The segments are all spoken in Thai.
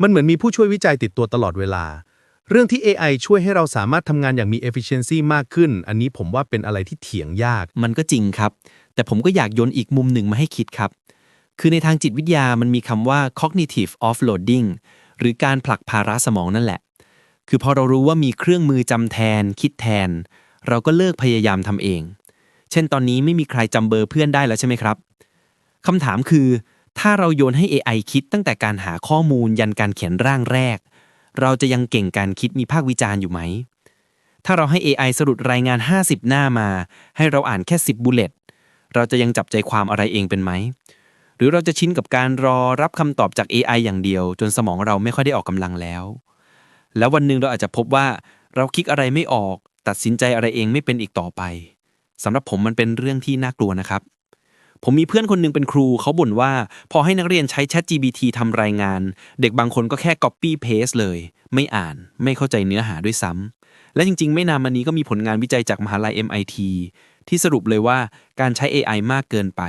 มันเหมือนมีผู้ช่วยวิจัยติดตัวตลอดเวลา เรื่องที่ AI ช่วยให้เราสามารถทำงานอย่างมี efficiency มากขึ้น อันนี้ผมว่าเป็นอะไรที่เถียงยาก มันก็จริงครับ แต่ผมก็อยากโยนอีกมุมหนึ่งมาให้คิดครับ คือในทางจิตวิทยามันมีคำว่า cognitive offloading หรือการผลักภาระสมองนั่นแหละ คือพอเรารู้ว่ามีเครื่องมือจำแทน คิดแทน เราก็เลิกพยายามทำเอง เช่นตอนนี้ไม่มีใครจำเบอร์เพื่อนได้แล้วใช่ไหมครับคำถามคือ ถ้าเราโยนให้ AI คิดตั้งแต่การหาข้อมูลยันการเขียนร่างแรก เราจะยังเก่งการคิดมีภาควิจารณ์อยู่ไหม ถ้าเราให้ AI สรุปรายงาน 50 หน้ามา ให้เราอ่านแค่ 10 บุลเลตเราจะยังจับใจความอะไรเองเป็นไหม หรือเราจะชินกับการรอรับคำตอบจาก AI อย่างเดียว จนสมองเราไม่ค่อยได้ออกกำลังแล้ว แล้ววันหนึ่งเราอาจจะพบว่า เราคิดอะไรไม่ออก ตัดสินใจอะไรเองไม่เป็นอีกต่อไปสำหรับผมมันเป็นเรื่องที่น่ากลัวนะครับ ผมมีเพื่อนคนหนึงเป็นครูเขาบ่นว่า พอให้นักเรียนใช้ ChatGPT ทำรายงาน เด็กบางคนก็แค่ Copy Paste เลย ไม่อ่านไม่เข้าใจเนื้อหาด้วยซ้ำและจริง ๆ ไม่นานมานี้ก็มีผลงานวิจัยจากมหาลัย MIT ที่สรุปเลยว่าการใช้ AI มากเกินไป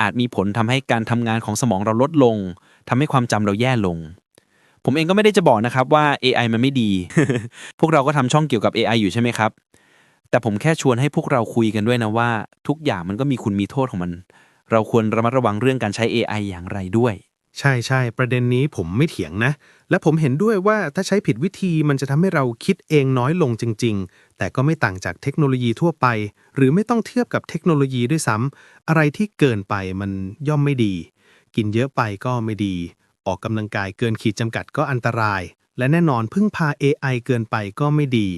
อาจมีผลทำให้การทำงานของสมองเราลดลงทำให้ความจำเราแย่ลง ผมเองก็ไม่ได้จะบอกนะครับว่า AI มันไม่ดี พวกเราก็ทำช่องเกี่ยวกับ AI อยู่ใช่ไหมครับแต่ผมแค่ชวนให้พวกเราคุยกันด้วยนะว่า ทุกอย่างมันก็มีคุณมีโทษของมัน เราควรระมัดระวังเรื่องการใช้ AI อย่างไรด้วย ใช่ใช่ประเด็นนี้ผมไม่เถียงนะ และผมเห็นด้วยว่าถ้าใช้ผิดวิธีมันจะทำให้เราคิดเองน้อยลงจริง ๆ แต่ก็ไม่ต่างจากเทคโนโลยีทั่วไป หรือไม่ต้องเทียบกับเทคโนโลยีด้วยซ้ำอะไรที่เกินไปมันย่อมไม่ดี กินเยอะไปก็ไม่ดี ออกกำลังกายเกินขีดจำกัดก็อันตราย และแน่นอนพึ่งพา AI เกินไปก็ไม่ดี